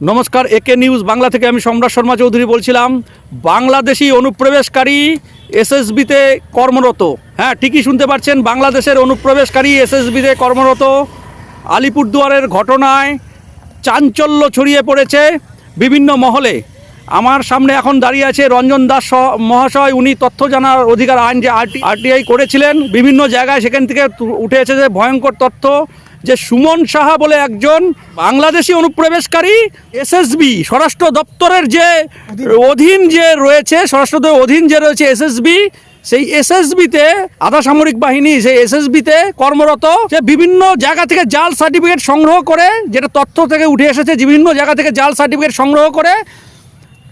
নমস্কার একে নিউজ বাংলা থেকে আমি সম্রাট শর্মা চৌধুরী বলছিলাম। বাংলাদেশি অনুপ্রবেশকারী এসএসবিতে কর্মরত। হ্যাঁ ঠিকই শুনতে পাচ্ছেন, বাংলাদেশের অনুপ্রবেশকারী এসএসবিতে কর্মরত। আলিপুরদুয়ারের ঘটনায় চাঞ্চল্য ছড়িয়ে পড়েছে বিভিন্ন মহলে। আমার সামনে এখন দাঁড়িয়ে আছে রঞ্জন দাস মহাশয়। উনি তথ্য জানার অধিকার আইন যে আরটি আরটিআই করেছিলেন। বিভিন্ন জায়গায় সেখান থেকে উঠে এসেছে ভয়ঙ্কর তথ্য। যে সুমন সাহা বলে একজন বাংলাদেশি অনুপ্রবেশকারী, এসএসবি, স্বরাষ্ট্র দপ্তরের যে অধীন যে রয়েছে, স্বরাষ্ট্র অধীন যে রয়েছে এসএসবি, সেই এসএসবিতে আধা সামরিক বাহিনী, সেই এসএসবিতে কর্মরত যে বিভিন্ন জায়গা থেকে জাল সার্টিফিকেট সংগ্রহ করে, যেটা তথ্য থেকে উঠে এসেছে বিভিন্ন জায়গা থেকে জাল সার্টিফিকেট সংগ্রহ করে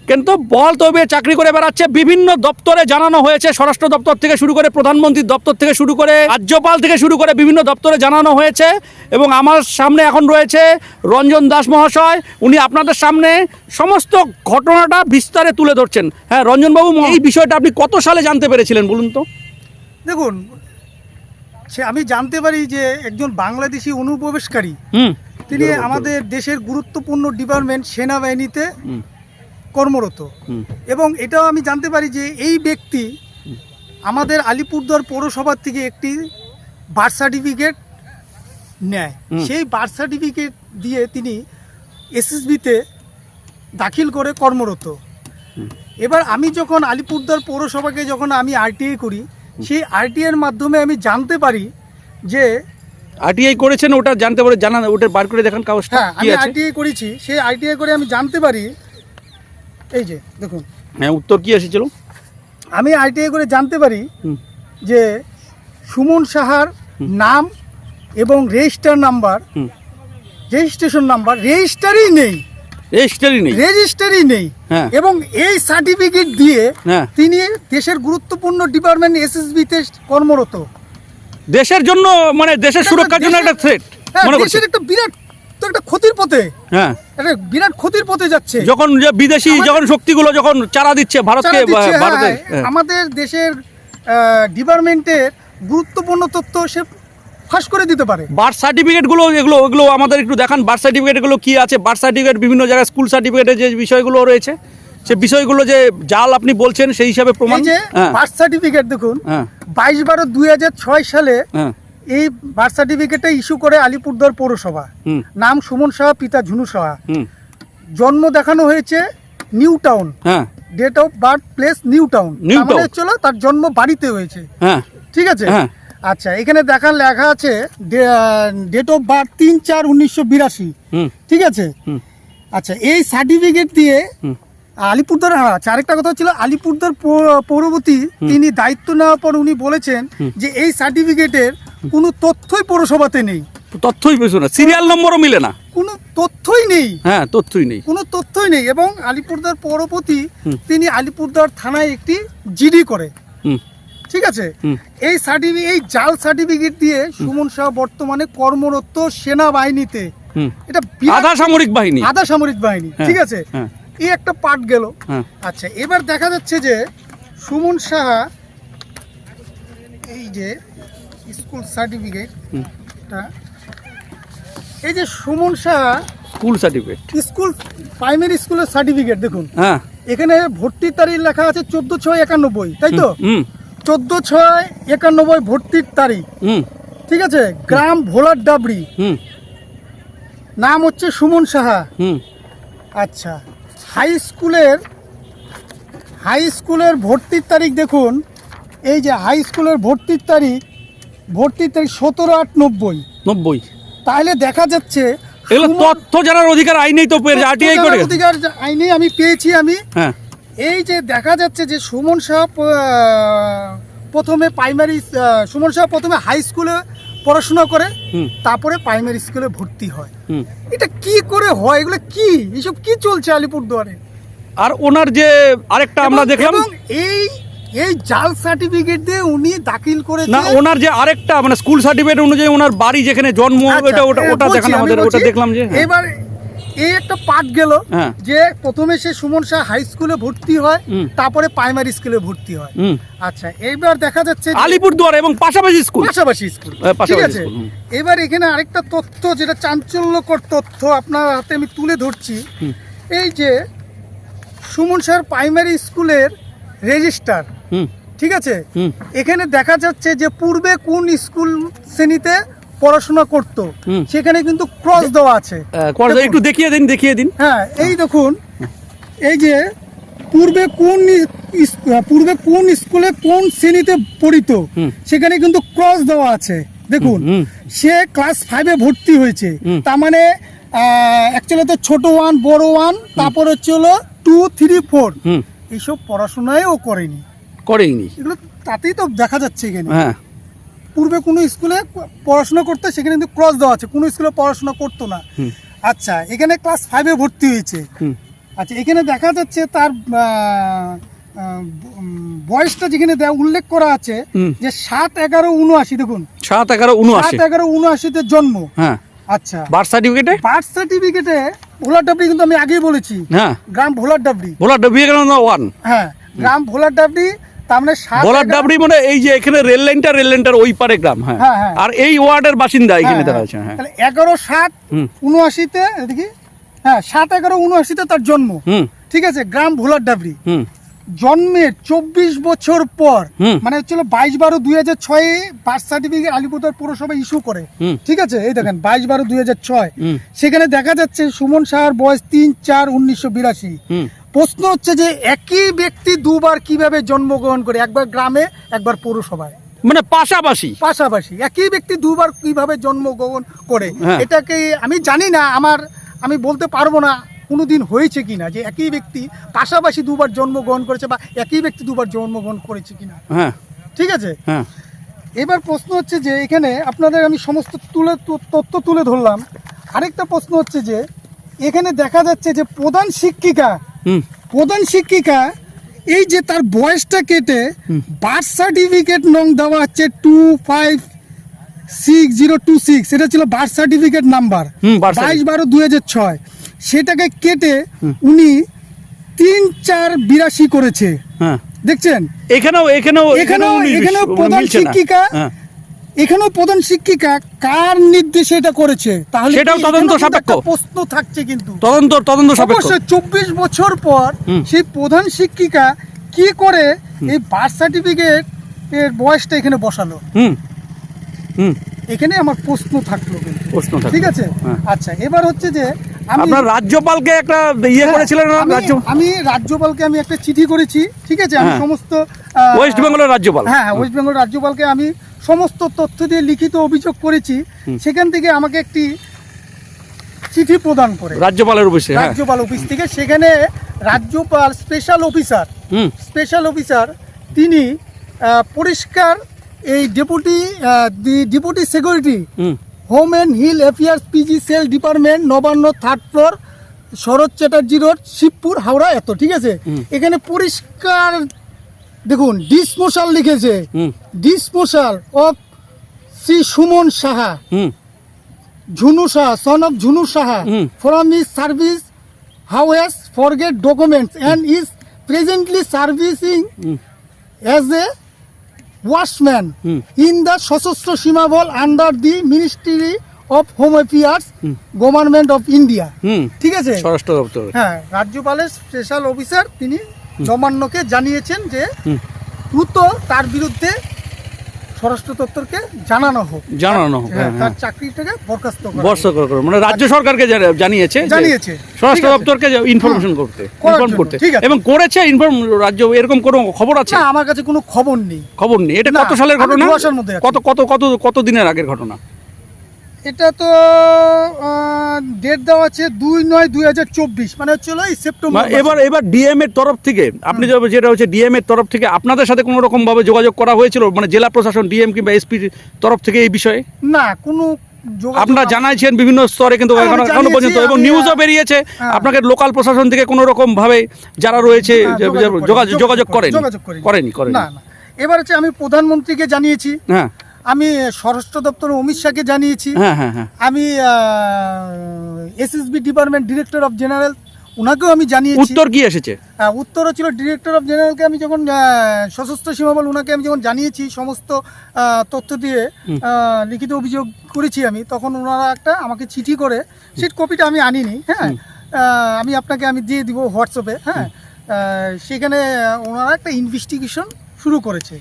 কিন্তু বল তবে চাকরি করে বেড়াচ্ছে। বিভিন্ন দপ্তরে জানানো হয়েছে স্বরাষ্ট্র দপ্তর থেকে শুরু করে প্রধানমন্ত্রীর দপ্তর থেকে শুরু করে রাজ্যপাল থেকে শুরু করে বিভিন্ন দপ্তরে জানানো হয়েছে এবং আমার সামনে এখন রয়েছে রঞ্জন দাস মহাশয়। উনি আপনাদের সামনে সমস্ত ঘটনাটা বিস্তারে তুলে ধরছেন। হ্যাঁ রঞ্জনবাবু এই বিষয়টা আপনি কত সালে জানতে পেরেছিলেন বলুন তো? দেখুন সে আমি জানতে পারি যে একজন বাংলাদেশি অনুপ্রবেশকারী। হুম। তিনি আমাদের দেশের গুরুত্বপূর্ণ ডিপার্টমেন্ট সেনাবাহিনীতে। কর্মরত। এবং এটাও আমি জানতে পারি যে এই ব্যক্তি আমাদের আলিপুরদুয়ার পৌরসভার থেকে একটি বার্থ সার্টিফিকেট নেয়। সেই বার্থ সার্টিফিকেট দিয়ে তিনি এসএসবিতে দাখিল করে কর্মরত। এবার আমি যখন আলিপুরদুয়ার পৌরসভাকে যখন আমি আরটিআই করি সেই আরটিআইয়ের মাধ্যমে আমি জানতে পারি যে আরটিআই করেছেন ওটা জানতে পারে জানান ওটা বার করে দেখান কাগজটা হ্যাঁ আমি আরটিআই করেছি সেই আরটিআই করে আমি জানতে পারি এই যে দেখুন। হ্যাঁ উত্তর কি এসেছিল? আমি আরটিআই করে জানতে পারি যে সুমন সাহার নাম এবং রেজিস্টার নাম্বার রেজিস্ট্রেশন নাম্বার রেজিস্টারই নেই। রেজিস্টারই নেই। রেজিস্টারই নেই। হ্যাঁ। এবং এই সার্টিফিকেট দিয়ে হ্যাঁ। তিনি দেশের গুরুত্বপূর্ণ ডিপার্টমেন্ট এসএসবিতে কর্মরত। দেশের জন্য মানে দেশের সুরক্ষার জন্য একটা থ্রেট হ্যাঁ দেশের একটা বিরাট একটা ক্ষতির পথে। হ্যাঁ। বিরাট ক্ষতির পথে যাচ্ছে। যখন যে বিদেশি যখন শক্তিগুলো যখন চারা দিচ্ছে ভারতকে ভারতে হ্যাঁ, হ্যাঁ। আমাদের দেশের ডিপার্টমেন্টের গুরুত্বপূর্ণ তথ্য সে ফাঁস করে দিতে পারে। বার্থ সার্টিফিকেটগুলো এগুলো ওগুলো আমাদের একটু দেখান। বার্থ সার্টিফিকেটগুলো কি আছে? বার্থ সার্টিফিকেট বিভিন্ন জায়গায় স্কুল সার্টিফিকেটের যে বিষয়গুলো রয়েছে সে বিষয়গুলো যে জাল আপনি বলছেন সেই হিসাবে প্রমাণ যে হ্যাঁ। বার্থ সার্টিফিকেট দেখুন হ্যাঁ। বাইশ বারো দুই হাজার ছয় সালে হ্যাঁ। এই বার্থ সার্টিফিকেটটা ইস্যু করে আলিপুরদুয়ার পৌরসভা। নাম সুমন সাহা পিতা ঝুনু সাহা। জন্ম দেখানো হয়েছে New Town. Date of birth place New Town. মানে চলো তার জন্ম বাড়িতে হয়েছে। হ্যাঁ। ঠিক আছে? হ্যাঁ। আচ্ছা এখানে দেখার লেখা আছে ডেট অফ বার্থ তিন চার উনিশশো বিরাশি। ঠিক আছে? আচ্ছা এই সার্টিফিকেট দিয়ে। আলিপুরদার হ্যাঁ আচ্ছা, আরেকটা কথা ছিল আলিপুরদার পৌ- পৌরপতি তিনি দায়িত্ব নেওয়ার পর উনি বলেছেন যে এই সার্টিফিকেটের কোনো তথ্যই পৌরসভাতে নেই। তথ্যই পেছো না সিরিয়াল নম্বরও মিলে না। কোনো তথ্যই নেই। হ্যাঁ তথ্যই নেই। কোনো তথ্যই নেই এবং আলিপুরদার পৌরপতি তিনি আলিপুরদার থানায় একটি জিডি করে। ঠিক আছে? এই সার্টিফিকেট এই জাল সার্টিফিকেট দিয়ে সুমন শাহ বর্তমানে কর্মরত সেনাবাহিনীতে। এটা আধা সামরিক বাহিনী। আধা সামরিক বাহিনী। হ্যাঁ, ঠিক আছে? হ্যাঁ। এই একটা পার্ট গেল। হ্যাঁ। আচ্ছা এবার দেখা যাচ্ছে যে সুমন সাহা এই যে স্কুল সার্টিফিকেট। এই যে Suman Saha school certificate. School primary স্কুলের সার্টিফিকেট দেখুন। হ্যাঁ। এখানে ভর্তির তারিখ লেখা আছে চোদ্দ ছয় একানব্বই তাই তো? হুম চোদ্দ ছয় একানব্বই ভর্তির তারিখ। হুম। ঠিক আছে? গ্রাম ভোলার হুম। নাম হচ্ছে সুমন সাহা। হুম। আচ্ছা হাই স্কুলের হাই স্কুলের ভর্তির তারিখ দেখুন। এই যে হাই স্কুলের ভর্তির তারিখ ভর্তির তারিখ সতেরো আট নব্বই। নব্বই। তাহলে দেখা যাচ্ছে এগুলো তথ্য জানার অধিকার আইনেই তো আরটিআই করে। অধিকার যে আইনে আমি পেয়েছি আমি। হ্যাঁ। এই যে দেখা যাচ্ছে যে সুমন শাহ প্রথমে প্রাইমারি সুমন শাহ প্রথমে হাই স্কুলে পড়াশোনা করে তারপরে প্রাইমারি স্কুলে ভর্তি হয়। এটা কি করে হয়? এগুলো কি? এসব কি চলছে আলিপুরদুয়ারে? আর ওনার যে আরেকটা আমরা দেখলাম এই এই জাল সার্টিফিকেট দিয়ে উনি দাখিল করেছে না ওনার যে আরেকটা মানে স্কুল সার্টিফিকেট অনুযায়ী ওনার বাড়ি যেখানে জন্ম আচ্ছা, ওটা ওটা ওটা বলছি, আমাদের ওটা দেখলাম যে হ্যাঁ। এবার এই একটা পার্ট গেল হ্যাঁ। যে প্রথমে সে সুমন শাহ হাই স্কুলে ভর্তি হয় তারপরে প্রাইমারি স্কুলে ভর্তি হয়। আচ্ছা এইবার দেখা যাচ্ছে আলিপুরদুয়ার এবং পাশাপাশি স্কুল পাশাপাশি স্কুল হ্যাঁ, ঠিক আছে? এবার এখানে আরেকটা তথ্য যেটা চাঞ্চল্যকর তথ্য আপনার হাতে আমি তুলে ধরছি। এই যে সুমন স্যার প্রাইমারি স্কুলের রেজিস্টার ঠিক আছে? এখানে দেখা যাচ্ছে যে পূর্বে কোন স্কুল শ্রেণীতে পড়াশোনা করতো সেখানে কিন্তু ক্রস দেওয়া আছে। একটু দেখিয়ে দিন দেখিয়ে দিন। হ্যাঁ এই দেখুন এই যে পূর্বে কোন পূর্বে কোন স্কুলে কোন শ্রেণীতে পড়িত সেখানে কিন্তু ক্রস দেওয়া আছে। দেখুন। সে ক্লাস ফাইভে ভর্তি হয়েছে। তার মানে অ্যাকচুয়ালি তো ছোট ওয়ান বড় ওয়ান তারপর হচ্ছে হলো টু থ্রি ফোর এইসব পড়াশোনায় ও করেনি। করেইনি। এগুলো তাতেই তো দেখা যাচ্ছে এখানে। হ্যাঁ। পূর্বে কোনো স্কুলে পড়াশোনা করতে সেখানে কিন্তু ক্রস দেওয়া আছে কোনো স্কুলে পড়াশোনা করতো না। আচ্ছা এখানে ক্লাস ফাইভে ভর্তি হয়েছে। আচ্ছা এখানে দেখা যাচ্ছে তার বয়সটা যেখানে উল্লেখ করা আছে যে সাত এগারো উনআশি দেখুন। সাত এগারো উনআশি। সাত এগারো উনআশিতে জন্ম। হ্যাঁ। আচ্ছা। বার্থ সার্টিফিকেটে বার্থ সার্টিফিকেটে ভোলার ডাবরি কিন্তু আমি আগেই বলেছি। হ্যাঁ। গ্রাম ভোলার বিবেকানন্দ ওয়ান হ্যাঁ গ্রাম ভোলার ডাবরি তার মানে সাত ভোলার এগারো- ডাবরি এই যে এখানে রেল লাইনটা রেল লাইনটার ওই পারে গ্রাম হ্যাঁ। আর এই ওয়ার্ডের বাসিন্দা এখানে দেখা। যাচ্ছে হ্যাঁ। এগারো সাত উনআশিতে এদিকে হ্যাঁ সাত এগারো উনআশিতে তার জন্ম। ঠিক আছে গ্রাম ভোলার ডাবরি জন্মের চব্বিশ বছর পর। মানে হচ্ছিল বাইশ বারো দুই হাজার ছয়ে বার্থ সার্টিফিকেট আলিপুরদুয়ার পৌরসভা ইস্যু করে। ঠিক আছে? এই দেখেন বাইশ বারো দুই হাজার ছয়। সেখানে দেখা যাচ্ছে সুমন সাহার বয়স তিন চার উনিশশো বিরাশি। প্রশ্ন হচ্ছে যে একই ব্যক্তি দুবার কীভাবে জন্মগ্রহণ করে? একবার গ্রামে একবার পৌরসভায়। মানে পাশাপাশি? পাশাপাশি। একই ব্যক্তি দুবার কীভাবে জন্মগ্রহণ করে? হ্যাঁ। এটাকে আমি জানি না আমার আমি বলতে পারব না কোনোদিন হয়েছে কিনা যে একই ব্যক্তি পাশাপাশি দুবার জন্মগ্রহণ করেছে বা একই ব্যক্তি দুবার জন্মগ্রহণ করেছে কিনা হ্যাঁ। ঠিক আছে? হ্যাঁ। এবার প্রশ্ন হচ্ছে যে এখানে আপনাদের আমি সমস্ত তুলে তথ্য তুলে ধরলাম। আরেকটা প্রশ্ন হচ্ছে যে এখানে দেখা যাচ্ছে যে প্রধান শিক্ষিকা প্রধান শিক্ষিকা এই যে তার বয়সটা কেটে বার্থ সার্টিফিকেট নং দেওয়া হচ্ছে two five six zero two six এটা ছিল বার্থ সার্টিফিকেট নাম্বার বাইশ বারো দুই হাজার ছয়। সেটাকে কেটে উনি তিন চার বিরাশি করেছে। হ্যাঁ। দেখছেন? এখানেও এখানেও এখানেও এখানেও প্রধান শিক্ষিকা হ্যাঁ। এখানেও প্রধান শিক্ষিকা কার নির্দেশে এটা করেছে? তাহলে সেটাও তদন্ত সাপেক্ষ। প্রশ্ন থাকছে কিন্তু। তদন্ত তদন্ত সাপেক্ষ। চব্বিশ বছর পর সেই প্রধান শিক্ষিকা কি করে এই বার্থ সার্টিফিকেট এর বয়সটা এখানে বসালো? হুম। হুম। এখানে আমার প্রশ্ন থাকল। প্রশ্ন ঠিক আছে? হ্যাঁ। আচ্ছা এবার হচ্ছে যে আমি আপনার রাজ্যপালকে একটা ইয়ে হ্যাঁ, করেছিলেন রাজ্য আমি রাজ্যপালকে আমি একটা চিঠি করেছি ঠিক আছে? আমি হ্যাঁ। সমস্ত ওয়েস্ট বেঙ্গলের রাজ্যপাল। হ্যাঁ ওয়েস্ট বেঙ্গল রাজ্যপালকে আমি সমস্ত তথ্য দিয়ে লিখিত অভিযোগ করেছি সেখান থেকে আমাকে একটি চিঠি প্রদান করে। রাজ্যপালের অফিসে হ্যাঁ। রাজ্যপাল অফিস থেকে সেখানে রাজ্যপাল স্পেশাল অফিসার স্পেশাল অফিসার তিনি পরিষ্কার এই deputy deputy security home. And hill affairs PG cell department Nabanna third floor Sarat Chatterjee road Shibpur Howrah এত ঠিক আছে? এখানে পরিষ্কার দেখুন ডিসমোশাল লিখেছে। Dismissal of Shri Suman Saha. Hmm. Jhunu Saha son of Jhunu Saha. Hmm. From is service how has forget documents and is presently servicing as a washman in the Sashastra Seema Bal under the ministry of home. Affairs government of India ঠিক আছে? স্বরাষ্ট্র দপ্তর। হ্যাঁ রাজ্যপালের special officer তিনি নবান্নকে জানিয়েছেন যে। দ্রুত তার বিরুদ্ধে স্বরাষ্ট্র দপ্তরকে জানানো হোক জানানো হোক, হ্যাঁ, হ্যাঁ, তার হ্যাঁ। চাকরিটাকে বরখাস্ত। বর্ষ করে। মানে রাজ্য সরকারকে জানিয়েছে জানিয়েছে। স্বরাষ্ট্র দপ্তরকে ইনফরমেশন করতে ইনফর্ম করতে ঠিক আছে। এবং করেছে ইনফর্ম রাজ্য এরকম কোনো খবর আছে না আমার কাছে কোনো খবর নেই খবর নেই এটা কত সালের ঘটনা। কত কত কত কত দিনের আগের ঘটনা এটা তো ডেট দেওয়া আছে দুই নয় দুই হাজার চব্বিশ মানে হচ্ছে সেপ্টেম্বর এবার এবার ডিএম এর তরফ থেকে আপনি যে- যেটা হচ্ছে ডিএম এর তরফ থেকে আপনাদের সাথে কোনো রকম ভাবে যোগাযোগ করা হয়েছিল? মানে জেলা প্রশাসন ডিএম কিংবা এসপির তরফ থেকে এই বিষয়ে? না কোনো আপনারা জানাইছেন বিভিন্ন স্তরে কিন্তু হ্যাঁ, এখনও পর্যন্ত এবং নিউজও বেরিয়েছে। হ্যাঁ। আপনাকে লোকাল প্রশাসন থেকে কোনো রকম ভাবে যারা রয়েছে যোগাযোগ করেনি, করেন। করেনি। এবার হচ্ছে আমি প্রধানমন্ত্রীকে জানিয়েছি। হ্যাঁ। আমি স্বরাষ্ট্র দপ্তর অমিত শাহকে জানিয়েছি। হ্যাঁ হ্যাঁ হ্যাঁ। আমি SSB department director of general ওনাকেও আমি জানিয়েছি। উত্তর কি এসেছে? হ্যাঁ, উত্তরও ছিল ডিরেক্টর অফ জেনারেলকে আমি যখন সশস্ত্র সীমাবল ওনাকে আমি যখন জানিয়েছি সমস্ত তথ্য দিয়ে লিখিত অভিযোগ করেছি আমি তখন ওনারা একটা আমাকে চিঠি করে সিট কপিটা আমি আনিনি হ্যাঁ। আমি আপনাকে আমি দিয়ে দিব হোয়াটসঅ্যাপে হ্যাঁ। সেখানে ওনারা একটা ইনভেস্টিগেশন শুরু করেছে।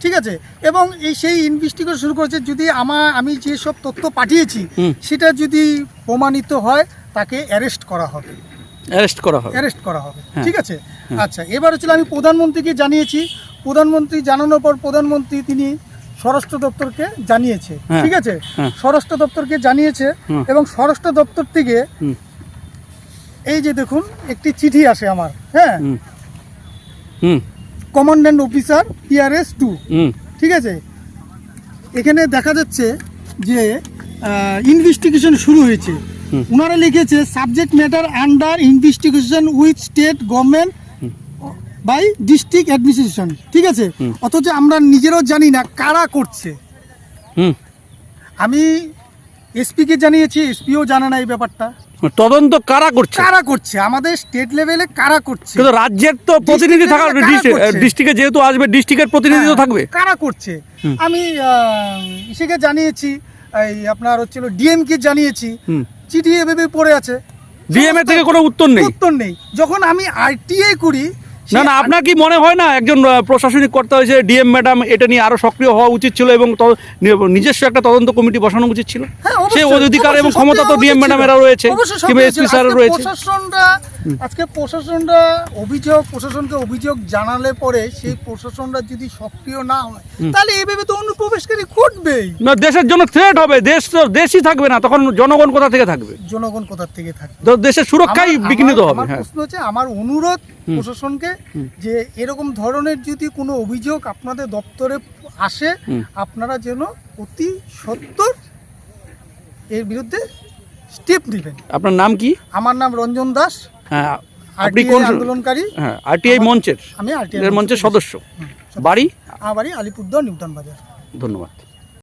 ঠিক আছে? এবং এই সেই ইনভেস্টিগেশন শুরু করেছে যদি আমার আমি যেসব তথ্য পাঠিয়েছি সেটা যদি প্রমাণিত হয় তাকে অ্যারেস্ট করা হবে। অ্যারেস্ট করা হবে। অ্যারেস্ট করা হবে। হ্যাঁ। ঠিক আছে? আচ্ছা এবার হচ্ছিল আমি প্রধানমন্ত্রীকে জানিয়েছি। প্রধানমন্ত্রী জানানোর পর প্রধানমন্ত্রী তিনি স্বরাষ্ট্র দপ্তরকে জানিয়েছে। হ্যাঁ। ঠিক আছে? হ্যাঁ। স্বরাষ্ট্র দপ্তরকে জানিয়েছে এবং স্বরাষ্ট্র দপ্তর থেকে এই যে দেখুন একটি চিঠি আসে আমার। হ্যাঁ? হুম। Commandant officer PRS two. ঠিক আছে? এখানে দেখা যাচ্ছে যে ইনভেস্টিগেশন শুরু হয়েছে। ওনারা লিখেছে subject matter under investigation with state government by district administration ঠিক আছে? অথচ আমরা নিজেরও জানি না কারা করছে। আমি এসপিকে জানিয়েছি এসপিও জানে না এই ব্যাপারটা। তদন্ত কারা করছে? কারা করছে? আমাদের স্টেট লেভেলে কারা করছে? কিন্তু রাজ্যের তো প্রতিনিধি থাকার কারা ডিস্ট্রিক্টে যেহেতু আসবে ডিস্ট্রিক্টের প্রতিনিধি তো হ্যাঁ, থাকবে। কারা করছে। আমি ইসেকে জানিয়েছি এই আপনার হচ্ছিল ডিএম কে জানিয়েছি। চিঠি এভাবে পড়ে আছে। ডিএম ডিএমএ থেকে কোনো উত্তর নেই। উত্তর নেই। যখন আমি আরটিআই করি না না আপনার কি মনে হয় না একজন প্রশাসনিক কর্তা হয়েছে ডিএম ম্যাডাম এটা নিয়ে আরও সক্রিয় হওয়া উচিত ছিল এবং নিজস্ব একটা তদন্ত কমিটি বসানো উচিত ছিল? হ্যাঁ, অবশ্যই, অধিকার এবং ক্ষমতা তো ডিএম ম্যাডামেরা রয়েছে কিংবা এসপি স্যার রয়েছে। প্রশাসনরা আজকে প্রশাসনরা অভিযোগ প্রশাসনকে অভিযোগ জানালে পরে সেই প্রশাসনরা যদি সক্রিয় না হয় তাহলে এইভাবে তো অনুপ্রবেশকারী ঘটবেই। না দেশের জন্য থ্রেট হবে দেশ তো দেশই থাকবে না তখন জনগণ কোথা থেকে থাকবে? জনগণ কোথা থেকে থাকে তো দেশের সুরক্ষাই বিঘ্নিত হবে হ্যাঁ। প্রশ্ন হচ্ছে আমার অনুরোধ প্রশাসনকে যে এরকম ধরনের যদি কোনো অভিযোগ আপনাদের দপ্তরে আসে আপনারা যেন অতি সত্তর এর বিরুদ্ধে স্টেপ নেবেন। আপনার নাম কি? আমার নাম রঞ্জন দাস। হ্যাঁ আপনি আরটিআই কোন আন্দোলনকারী? হ্যাঁ আরটিআই মঞ্চের? আমি আরটিআই মঞ্চের সদস্য। বাড়ি? আমার বাড়ি আলিপুরদুয়ার নিউটন বাজার। ধন্যবাদ।